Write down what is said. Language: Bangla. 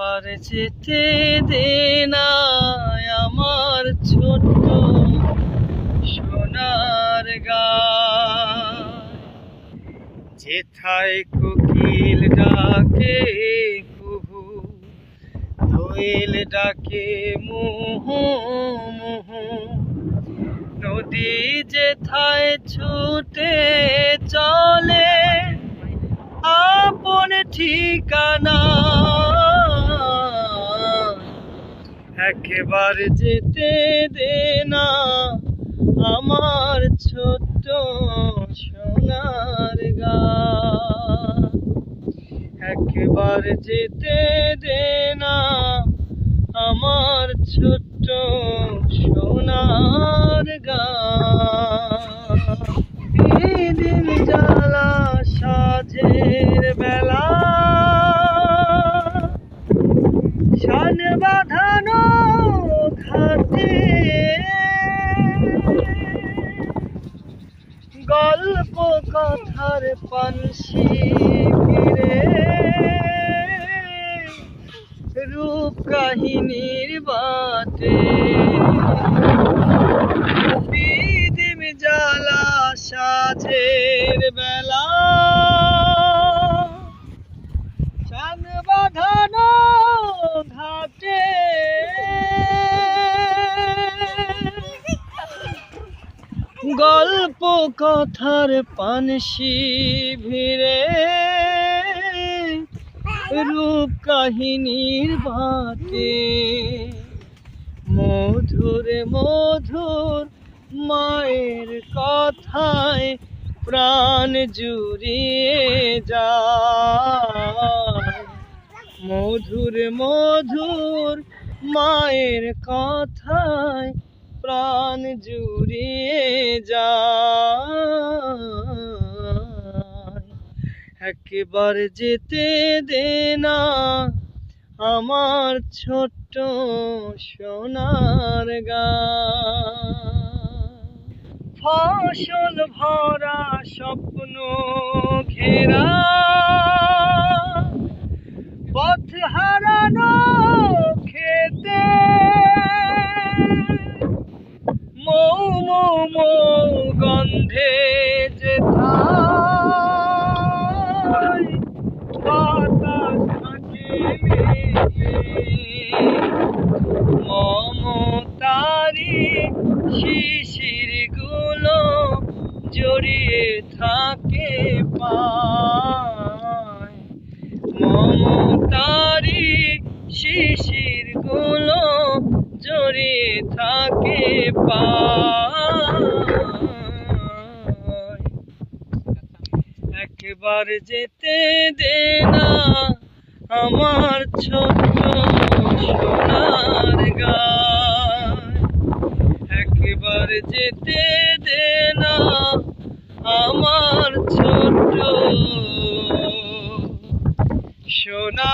একবার যেতে দে না আমার ছোট্ট সোনার গায়। যেথায় কোকিল ডাকে কুহু দোয়েল ডাকে মুহু মুহু। নদী যেথায় ছুটে চলে, আপন ঠিকানা একেবারে যেতে দে না আমার ছোট্ট সোনার গা। একবার যেতে দে না আমার ছোট্ট সোনার গা। দিন জ্বালা সাজের বেলা। শান বাঁধানো ঘাটে গল্প কথার পানসি ফিরে। রূপ কাহিনীর বাটে। গল্প কথার পানসি ভিড়ে রূপ কাহিনীর বাটে মধুর মধুর মায়ের কথায় প্রাণ জুড়িয়ে যায়। মধুর মধুর মায়ের কথায় প্রাণ জুড়িয়ে যায়। একবার যেতে দে না আমার ছোট্ট সোনার গা। ফসল ভরা স্বপ্ন ঘেরা, পথ হারানো খেতে। মৌ মৌ মৌ থাকে পায়। মমতারি শিশিরগুলো জোরে থাকে পায়। একবার যেতে দে না আমার ছোট্ট সোনার গা একবার যেতে দে না আমার ছোট সোনা